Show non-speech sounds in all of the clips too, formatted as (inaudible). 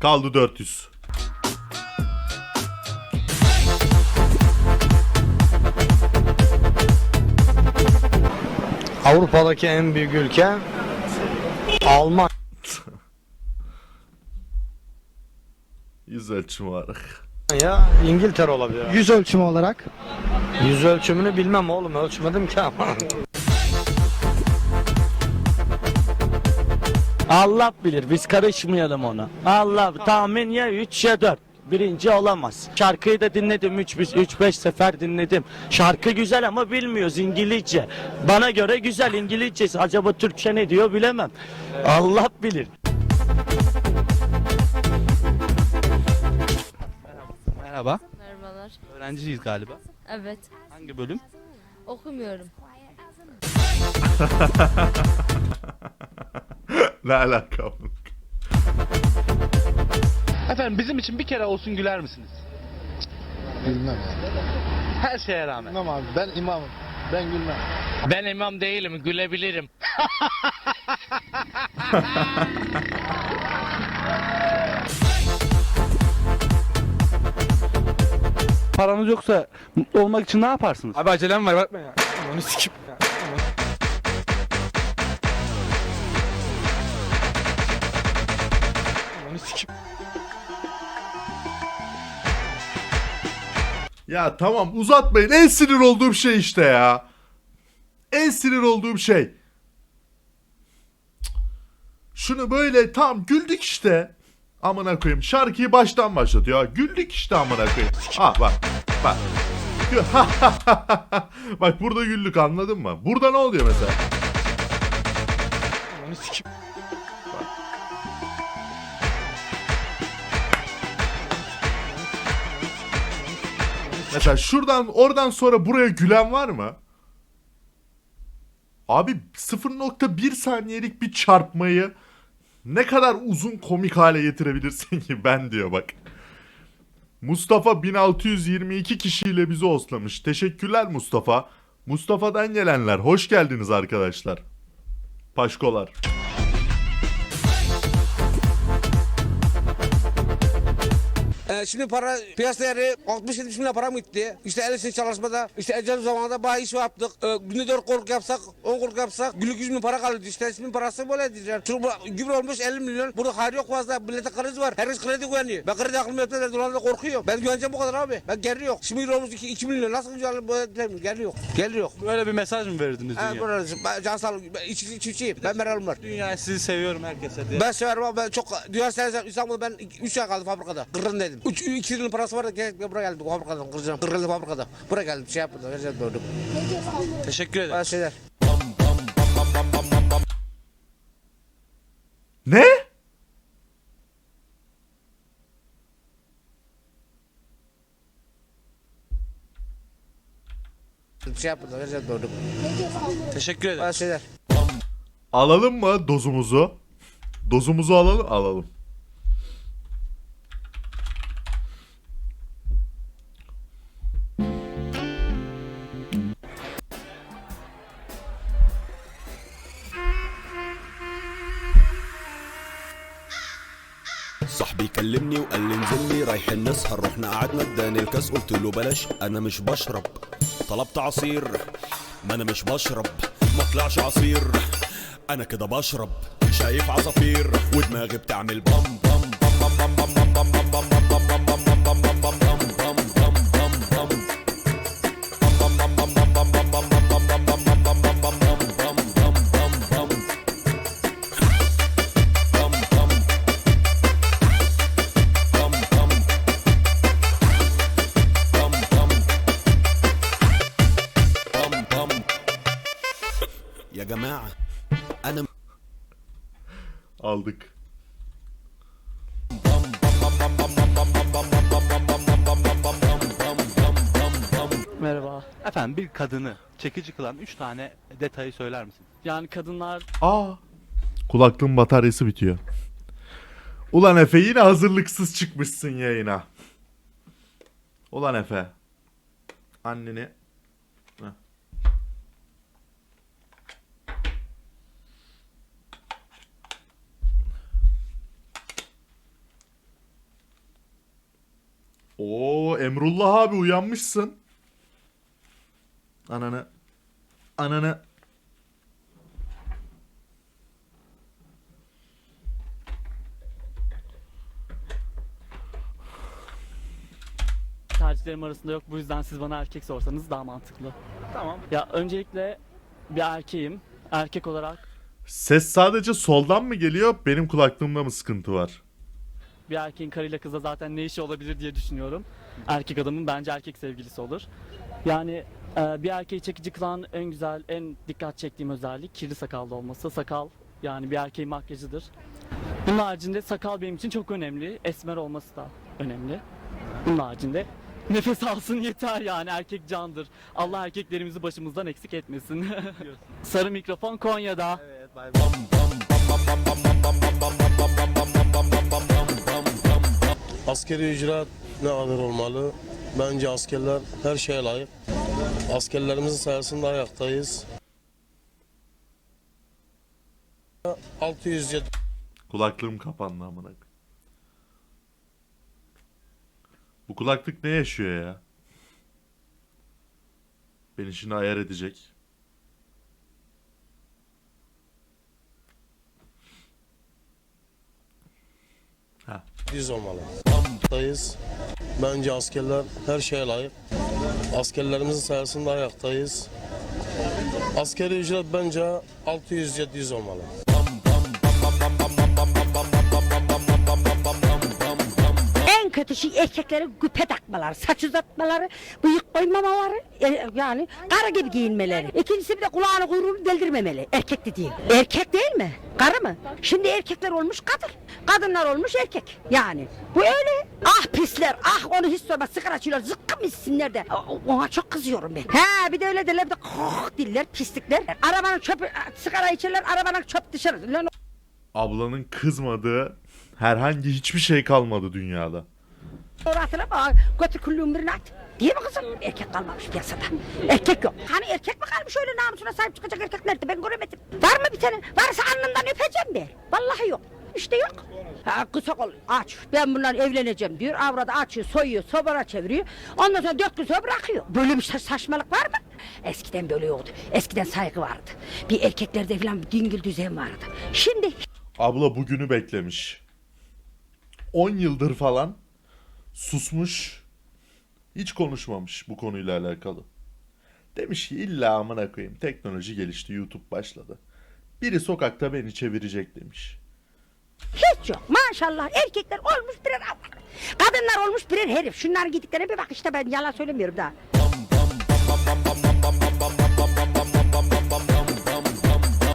Kaldı 400. Avrupa'daki en büyük ülke Almanya. (laughs) Yüz ölçümü olarak. İngiltere olabilir. abi. Yüz ölçümü olarak. Yüz ölçümünü bilmem oğlum ölçmedim ki ama. Allah bilir biz karışmayalım ona. Allah tahmin ya 3 ya 4. Birinci olamaz. Şarkıyı da dinledim 3 3 5 sefer dinledim. Şarkı güzel ama bilmiyoruz İngilizce. Bana göre güzel İngilizcesi. Acaba Türkçe ne diyor bilemem. Allah bilir. Merhaba. Merhabalar. Öğrenciyiz galiba. Evet. Hangi bölüm? Okumuyorum. (laughs) Ne alaka? Efendim bizim için bir kere olsun güler misiniz? Bilmem. Her şeye rağmen. Bilmem abi ben imamım. Ben gülmem. Ben imam değilim, gülebilirim. Paranız yoksa mutlu olmak için ne yaparsınız? Abi acelem var bakma ya. Onu sikip. Ya tamam uzatmayın. En sinir olduğum şey işte ya. En sinir olduğum şey. Şunu böyle tam güldük işte. Amına koyayım. Şarkıyı baştan başlatıyor. Güldük işte amına koyayım. Ha bak. Bak. (laughs) bak burada güldük anladın mı? Burada ne oluyor mesela? Mesela şuradan oradan sonra buraya gülen var mı? Abi 0.1 saniyelik bir çarpmayı ne kadar uzun komik hale getirebilirsin ki ben diyor bak. Mustafa 1622 kişiyle bizi oslamış. Teşekkürler Mustafa. Mustafa'dan gelenler hoş geldiniz arkadaşlar. Paşkolar. Ee, şimdi para piyasa değeri 60-70 milyon para mı gitti? İşte el işi çalışmada, işte ecel zamanında bayağı iş yaptık. Ee, günde 4 korku yapsak, 10 korku yapsak günlük 100 bin para kalıyordu. İşte şimdi parası böyle diyeceğim. Çünkü bu gübre olmuş 50 milyon. Burada hayır yok fazla. Millete kriz var. Herkes kredi güveniyor. Ben kredi aklımda yatıyor. Dolar da korkuyor. Ben güveneceğim bu kadar abi. Ben geri yok. Şimdi euro olmuş 2, 2 milyon. Nasıl güzel böyle geri yok. Geri yok. Böyle bir mesaj mı verdiniz dünya? böyle, ben can sağlık. Ben iç, iç. Ben Meral var. Dünya sizi seviyorum herkese diye. Ben severim ama ben çok dünya seversen İstanbul'da ben 3 ay kaldım fabrikada. Kırgın dedim. 3 2 yılın parası vardı gerek buraya geldim fabrikadan kıracağım. Kırgın fabrikada. Buraya geldim şey yapmadım. Vereceğim döndüm. Teşekkür ederim. Böyle şeyler. Ne? Şey yapmadım. Vereceğim döndüm. Teşekkür ederim. Böyle şeyler. Alalım mı dozumuzu? Dozumuzu alalım. Alalım. رايحين نسهر رحنا قعدنا اداني الكاس قلت له بلاش أنا مش بشرب طلبت عصير ما أنا مش بشرب ما طلعش عصير أنا كده بشرب شايف عصافير ودماغي بتعمل بام بام بام بام بام بام بام بام بام بام بام بام Efendim bir kadını çekici kılan 3 tane detayı söyler misiniz? Yani kadınlar Aa. Kulaklığın bataryası bitiyor. Ulan Efe yine hazırlıksız çıkmışsın yayına. Ulan Efe. Anneni. Heh. Oo Emrullah abi uyanmışsın. Ananı. Ananı. tercihlerim arasında yok. Bu yüzden siz bana erkek sorsanız daha mantıklı. Tamam. Ya öncelikle bir erkeğim. Erkek olarak Ses sadece soldan mı geliyor? Benim kulaklığımda mı sıkıntı var? bir erkeğin karıyla kızla zaten ne işi olabilir diye düşünüyorum. Erkek adamın bence erkek sevgilisi olur. Yani bir erkeği çekici kılan en güzel, en dikkat çektiğim özellik kirli sakallı olması. Sakal yani bir erkeğin makyajıdır. Bunun haricinde sakal benim için çok önemli. Esmer olması da önemli. Bunun haricinde nefes (laughs) alsın yeter yani erkek candır. Allah erkeklerimizi başımızdan eksik etmesin. (laughs) Sarı mikrofon Konya'da. Askeri ücret ne kadar olmalı? Bence askerler her şeye layık. Askerlerimizin sayesinde ayaktayız. 600 Kulaklığım kapandı amına. koyayım. Bu kulaklık ne yaşıyor ya? Beni şimdi ayar edecek. Ha. 700 olmalı. Ayaktayız. Bence askerler her şeye layık. Askerlerimizin sayesinde ayaktayız. Askeri ücret bence 600-700 olmalı. Kötü şey erkeklerin güpe takmaları, saç uzatmaları, bıyık koymamaları, e, yani karı gibi giyinmeleri. İkincisi bir de kulağını kuyruğunu deldirmemeli. Erkek dediğim. Erkek değil mi? Karı mı? Şimdi erkekler olmuş kadın. Kadınlar olmuş erkek. Yani bu öyle. Ah pisler, ah onu hiç sorma. Sigara içiyorlar, zıkkım içsinler de. Ona çok kızıyorum ben. He bir de öyle derler bir de koh diller, pislikler. Arabanın çöpü, sigara içerler, arabanın çöp dışarı. Lan Ablanın kızmadığı herhangi hiçbir şey kalmadı dünyada. Orasına bak, götür küllüğün birini at. Değil mi kızım? Erkek kalmamış piyasada. Erkek yok. Hani erkek mi kalmış öyle namusuna sahip çıkacak erkek nerede? Ben göremedim. Var mı bir tane? Varsa alnından öpeceğim ben. Vallahi yok. İşte yok. Ha, kısa kol aç. Ben bundan evleneceğim diyor. Avrada açıyor, soyuyor, sobara çeviriyor. Ondan sonra dört gün sonra bırakıyor. Böyle bir sa- saçmalık var mı? Eskiden böyle yoktu. Eskiden saygı vardı. Bir erkeklerde falan bir dingil düzen vardı. Şimdi Abla bugünü beklemiş. 10 yıldır falan susmuş. Hiç konuşmamış bu konuyla alakalı. Demiş ki illa amına koyayım teknoloji gelişti YouTube başladı. Biri sokakta beni çevirecek demiş. Hiç yok. Maşallah erkekler olmuş birer Allah. Kadınlar olmuş birer herif. Şunların gittiklerine bir bak işte ben yalan söylemiyorum daha.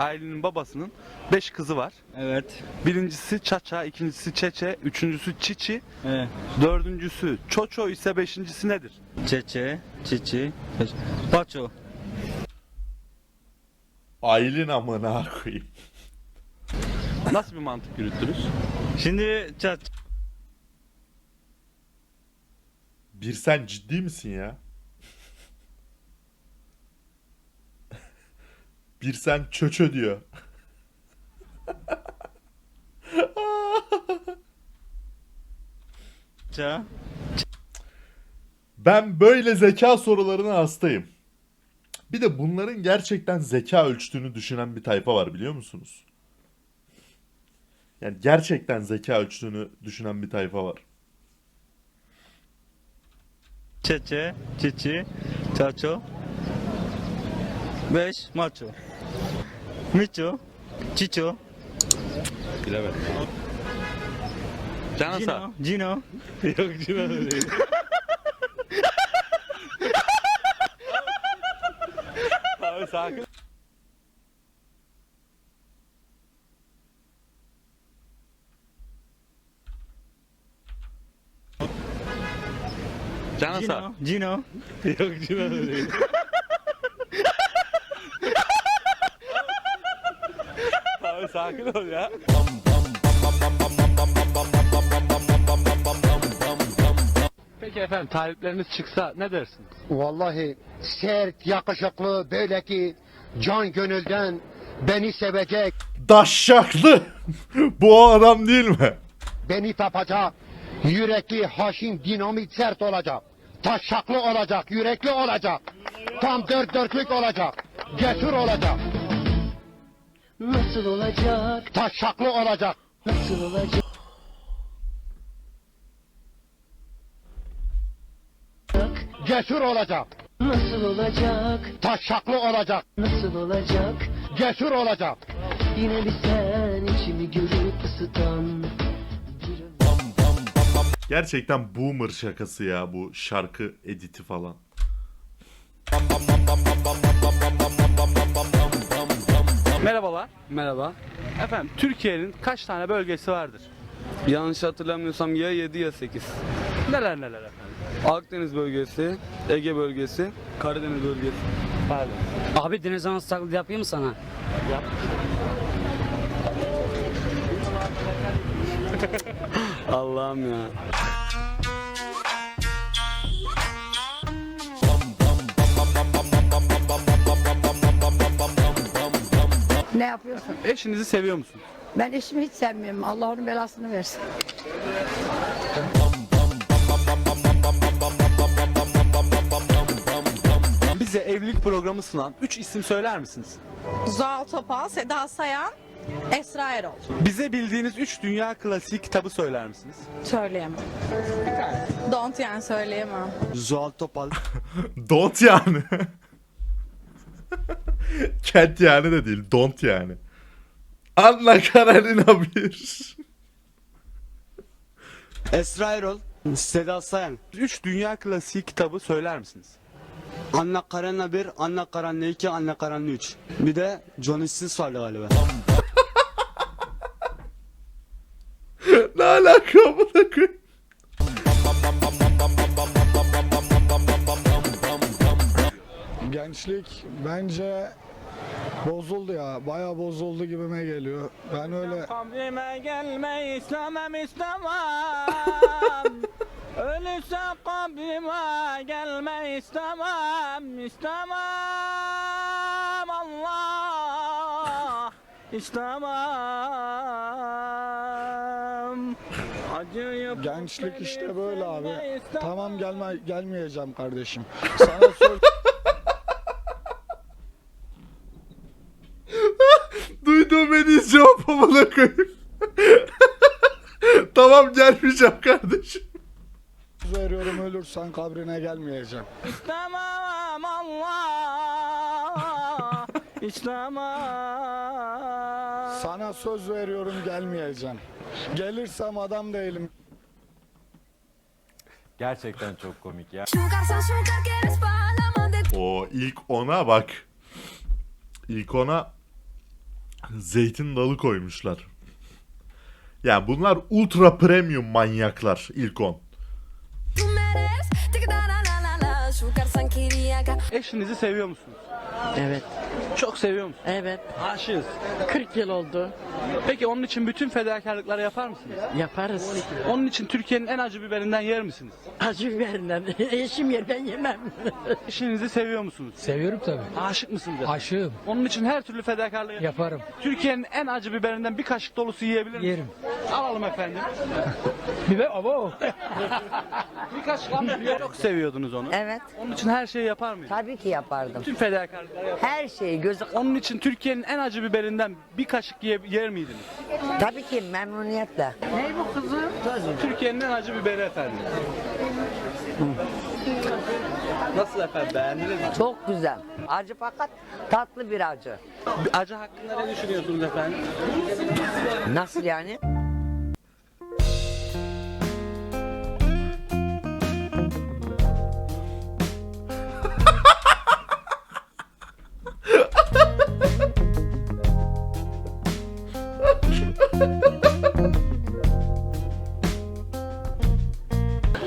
Ailenin babasının 5 kızı var. Evet. Birincisi Çaça, ikincisi Çeçe, üçüncüsü Çiçi, Evet. dördüncüsü Çoço ise beşincisi nedir? Çeçe, çiçi, paço. Aylin amına koyayım. Nasıl bir mantık yürüttünüz? Şimdi çat. Bir sen ciddi misin ya? Bir sen çöçö diyor. Ça. Ben böyle zeka sorularına hastayım. Bir de bunların gerçekten zeka ölçtüğünü düşünen bir tayfa var biliyor musunuz? Yani gerçekten zeka ölçtüğünü düşünen bir tayfa var. Çeçe, çiçi, çaço. Beş, maço. Miço, çiço. Bilemedim. Canasa. Cino, Cino. Yok Cino da değil. Abi sakin. Canasa. Cino, Cino. Yok Cino da değil. Abi sakin ol ya. Peki efendim talipleriniz çıksa ne dersiniz? Vallahi sert, yakışıklı, böyle ki can gönülden beni sevecek, Daşşaklı. Bu o adam değil mi? beni tapacak, Yürekli, haşin, dinamit sert olacak. Taşşaklı olacak, yürekli olacak. Tam dört dörtlük olacak. Cesur olacak. Nasıl olacak? Taşşaklı olacak. Nasıl olacak? Cesur olacak. Nasıl olacak? Taşşaklı olacak. Nasıl olacak? Cesur olacak. Yine bir sen içimi görüp ısıtan Gerçekten boomer şakası ya bu şarkı editi falan. Merhabalar. Merhaba. Efendim Türkiye'nin kaç tane bölgesi vardır? Yanlış hatırlamıyorsam ya 7 ya 8. Neler neler efendim? Akdeniz bölgesi, Ege bölgesi, Karadeniz bölgesi. Pardon. Abi deniz anası taklidi yapayım mı sana? Allah'ım ya. Ne yapıyorsun? Eşinizi seviyor musunuz? Ben eşimi hiç sevmiyorum. Allah onun belasını versin. Bize evlilik programı sunan 3 isim söyler misiniz? Zuhal Topal, Seda Sayan, Esra Erol. Bize bildiğiniz 3 dünya klasiği kitabı söyler misiniz? Söyleyemem. Don't yani söyleyemem. Zuhal Topal. (laughs) Don't yani. (laughs) (laughs) Cat yani de değil. Don't yani. Anna Karenina bir. Esra Erol. Seda Sayan. 3 dünya klasiği kitabı söyler misiniz? Anna Karenina 1, Anna Karenina 2, Anna Karenina 3. Bir de Johnny Sins vardı galiba. Gençlik bence bozuldu ya. Bayağı bozuldu gibime geliyor. Ben öyle (laughs) Kabrime gelme istemem istemem. Ölürse kabrime gelme istemem istemem Allah istemem. Acıyıp gençlik işte böyle abi. Tamam gelme gelmeyeceğim kardeşim. Sana söz cevap amına koyayım. (laughs) tamam gelmeyeceğim kardeşim. veriyorum ölürsen kabrine gelmeyeceğim. İstemem Allah İstemem Sana söz veriyorum gelmeyeceğim. Gelirsem adam değilim. Gerçekten çok komik ya. O ilk ona bak. İlk ona zeytin dalı koymuşlar. Ya bunlar ultra premium manyaklar ilk on. Eşinizi seviyor musunuz? Evet. Çok seviyor musunuz? Evet. Aşığız. 40 yıl oldu. Peki onun için bütün fedakarlıkları yapar mısınız? Yaparız. Onun için Türkiye'nin en acı biberinden yer misiniz? Acı biberinden. (laughs) Eşim yer ben yemem. (laughs) Eşinizi seviyor musunuz? Seviyorum tabii. Aşık mısınız? Aşığım. Onun için her türlü fedakarlığı yapar. Yaparım. Türkiye'nin en acı biberinden bir kaşık dolusu yiyebilir misiniz? Yerim. Alalım efendim. (laughs) Biber abo. Bir kaşık. Çok seviyordunuz onu. Evet. Onun için her şeyi yapar mıydınız? Tabii ki yapardım. Bütün fedakarlıkları yapar. Her şeyi gözü... Onun için Türkiye'nin en acı biberinden bir kaşık ye- yer miydiniz? Tabii ki memnuniyetle. Ne bu kızım? Türkiye'nin en acı biberi efendim. Nasıl efendim beğendiniz mi? Çok güzel. Acı fakat tatlı bir acı. Acı hakkında ne düşünüyorsunuz efendim? Nasıl yani?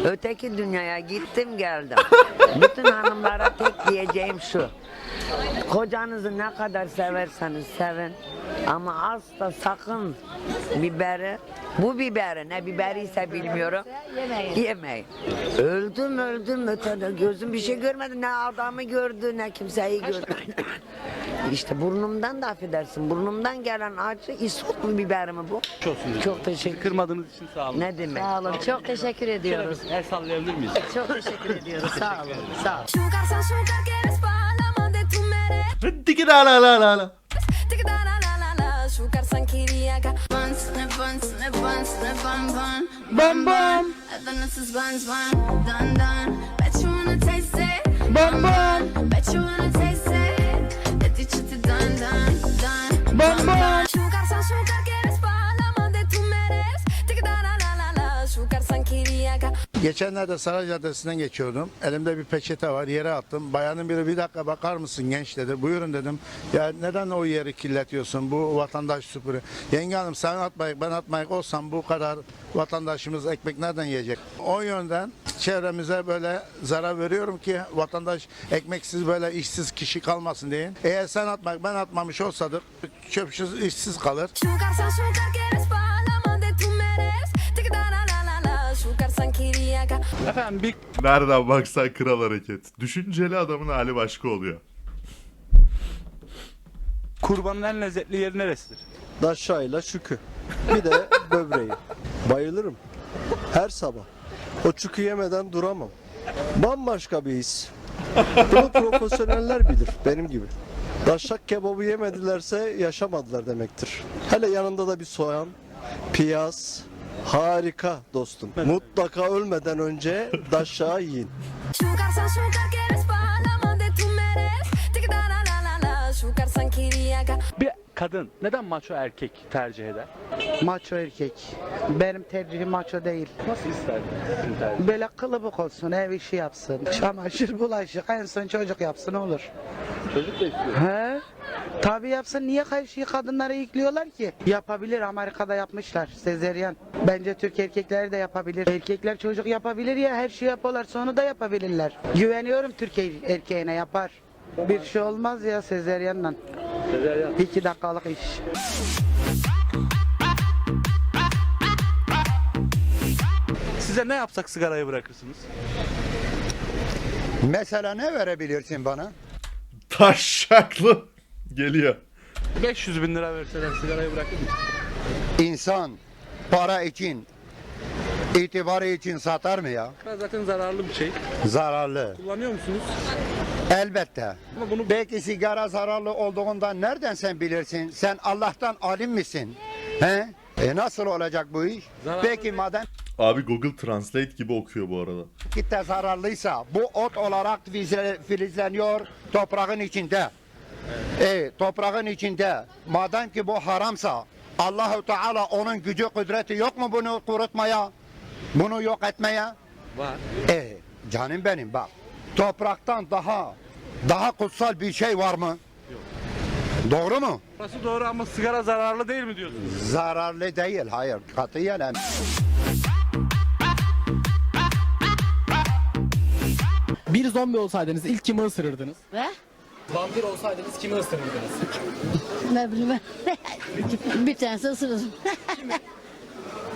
Öteki dünyaya gittim geldim. Bütün hanımlara tek diyeceğim şu. Kocanızı ne kadar severseniz sevin. Ama asla sakın biberi, bu biberi ne biberiyse bilmiyorum. Yemeyin. Öldüm öldüm ötede gözüm bir şey görmedi. Ne adamı gördü ne kimseyi gördü. İşte burnumdan da affedersin. Burnumdan gelen acı isot mu biber mi bu? Olsun. Çok teşekkür Kırmadığınız için sağ olun. Ne demek? Sağ olun. Çok teşekkür ediyoruz. Bir el sallayabilir miyiz? Çok teşekkür ediyoruz. Sağ olun. Sağ olun. Diki la la la la la. Bam bam. Bam bam. Bam Geçenlerde Saray Caddesi'nden geçiyordum. Elimde bir peçete var. Yere attım. Bayanın biri bir dakika bakar mısın genç dedi. Buyurun dedim. Ya neden o yeri kirletiyorsun? Bu vatandaş süpürü. Yenge hanım sen atmayık ben atmayık olsam bu kadar vatandaşımız ekmek nereden yiyecek? O yönden çevremize böyle zarar veriyorum ki vatandaş ekmeksiz böyle işsiz kişi kalmasın diye. Eğer sen atmayık ben atmamış olsadık çöpsüz işsiz kalır. Efendim bir Nereden baksan kral hareket. Düşünceli adamın hali başka oluyor. kurbanın en lezzetli yeri neresidir? Daşayla şükü. Bir de böbreği. Bayılırım. Her sabah. O çükü yemeden duramam. Bambaşka bir his. Bunu profesyoneller bilir benim gibi. Daşak kebabı yemedilerse yaşamadılar demektir. Hele yanında da bir soğan, piyaz. Harika dostum. Mutlaka ölmeden önce daşağı yiyin. Kadın neden maço erkek tercih eder? Maço erkek. Benim tercihim maço değil. Nasıl isterdin sizin tercih? Böyle kılıbık olsun, ev işi yapsın. Çamaşır, bulaşık, en son çocuk yapsın olur. Çocuk da istiyor. He? Tabii yapsın. Niye şeyi kadınlara yüklüyorlar ki? Yapabilir. Amerika'da yapmışlar. Sezeryan. Bence Türk erkekleri de yapabilir. Erkekler çocuk yapabilir ya her şeyi yapıyorlar. Sonra da yapabilirler. Güveniyorum Türk er- erkeğine yapar. Bir şey olmaz ya sezeryanla. Sezeryan. İki dakikalık iş. Size ne yapsak sigarayı bırakırsınız? Mesela ne verebilirsin bana? Taşşaklı geliyor. 500 bin lira verseler sigarayı bırakır mısın? İnsan para için, itibarı için satar mı ya? Ben zaten zararlı bir şey. Zararlı. Kullanıyor musunuz? Elbette. Ama bunu Belki sigara zararlı olduğundan nereden sen bilirsin? Sen Allah'tan alim misin? He? E nasıl olacak bu iş? Zararlı Peki madem Abi Google Translate gibi okuyor bu arada. kitle zararlıysa bu ot olarak filizle- filizleniyor toprağın içinde. E, toprağın içinde. Madem ki bu haramsa Allahu Teala onun gücü kudreti yok mu bunu kurutmaya? Bunu yok etmeye? var. E canım benim bak. Topraktan daha daha kutsal bir şey var mı? Doğru mu? Burası doğru ama sigara zararlı değil mi diyorsunuz? Zararlı değil. Hayır. Katiyen hem- Bir zombi olsaydınız ilk kimi ısırırdınız? Ve? Vampir olsaydınız kimi ısırırdınız? Ne bileyim ben. (laughs) bir tanesi ısırırım.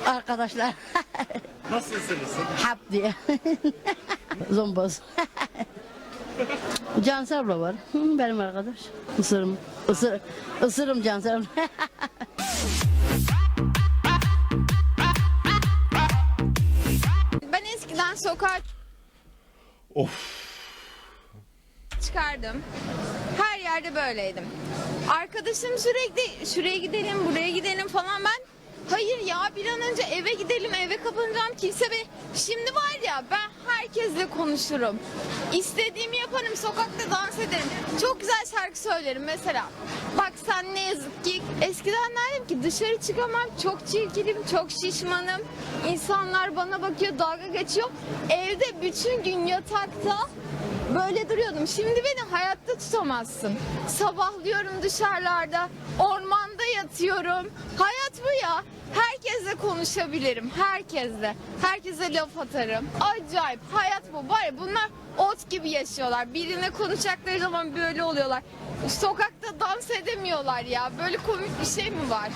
Arkadaşlar Nasıl ısırırsın? hap diye. (laughs) Zomboz. Cansel abla var. Hı, Benim arkadaş. Isırım. Isır, ısırım Cansel abla. (laughs) Ben eskiden sokağa Of. çıkardım. Her yerde böyleydim. Arkadaşım sürekli şuraya gidelim, buraya gidelim falan ben Hayır ya bir an önce eve gidelim eve kapanacağım. Kimse be şimdi var ya ben herkesle konuşurum. İstediğimi yaparım sokakta dans ederim. Çok güzel şarkı söylerim mesela. Bak sen ne yazık ki eskiden derdim ki dışarı çıkamam çok çirkinim çok şişmanım. İnsanlar bana bakıyor dalga geçiyor. Evde bütün gün yatakta Böyle duruyordum. Şimdi beni hayatta tutamazsın. Sabahlıyorum dışarılarda, ormanda yatıyorum. Hayat bu ya. Herkesle konuşabilirim, herkesle. Herkese laf atarım. Acayip, hayat bu. Var bunlar ot gibi yaşıyorlar. Birine konuşacakları zaman böyle oluyorlar. Sokakta dans edemiyorlar ya. Böyle komik bir şey mi var?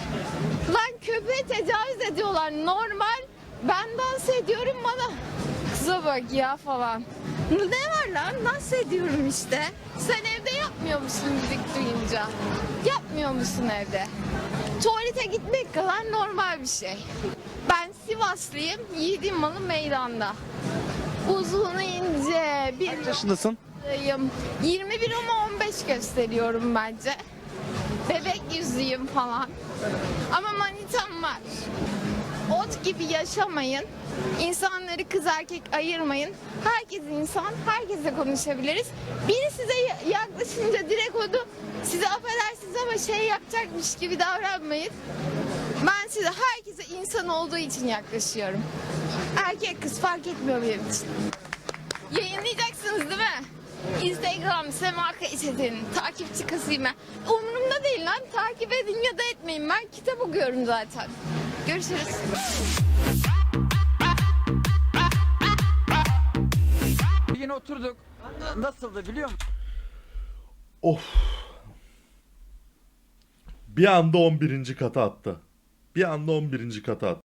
Lan köpeğe tecavüz ediyorlar. Normal. Ben dans ediyorum bana. Kıza bak ya falan. Ne var lan? Dans ediyorum işte. Sen evde yapmıyor musun müzik duyunca? Yapmıyor musun evde? Tuvalete gitmek kadar normal bir şey. Ben Sivaslıyım, yiğidim malı meydanda. Uzun ince bir Kaç yaşındasın? noktayım. 21 ama 15 gösteriyorum bence. Bebek yüzlüyüm falan. Ama manitam var. Ot gibi yaşamayın. İnsanları kız erkek ayırmayın. Herkes insan, herkesle konuşabiliriz. Biri size ya- yaklaşınca direkt onu size affedersiniz ama şey yapacakmış gibi davranmayın. Ben size herkese insan olduğu için yaklaşıyorum. Erkek kız fark etmiyor benim için. Yayınlayacaksınız değil mi? Instagram Sema Kaysetin takipçi kasayım ben. Umurumda değil lan takip edin ya da etmeyin ben kitap okuyorum zaten. Görüşürüz. Yine oturduk. Nasıldı biliyor musun? Of. Bir anda 11. kata attı. Bir anda 11. kata attı.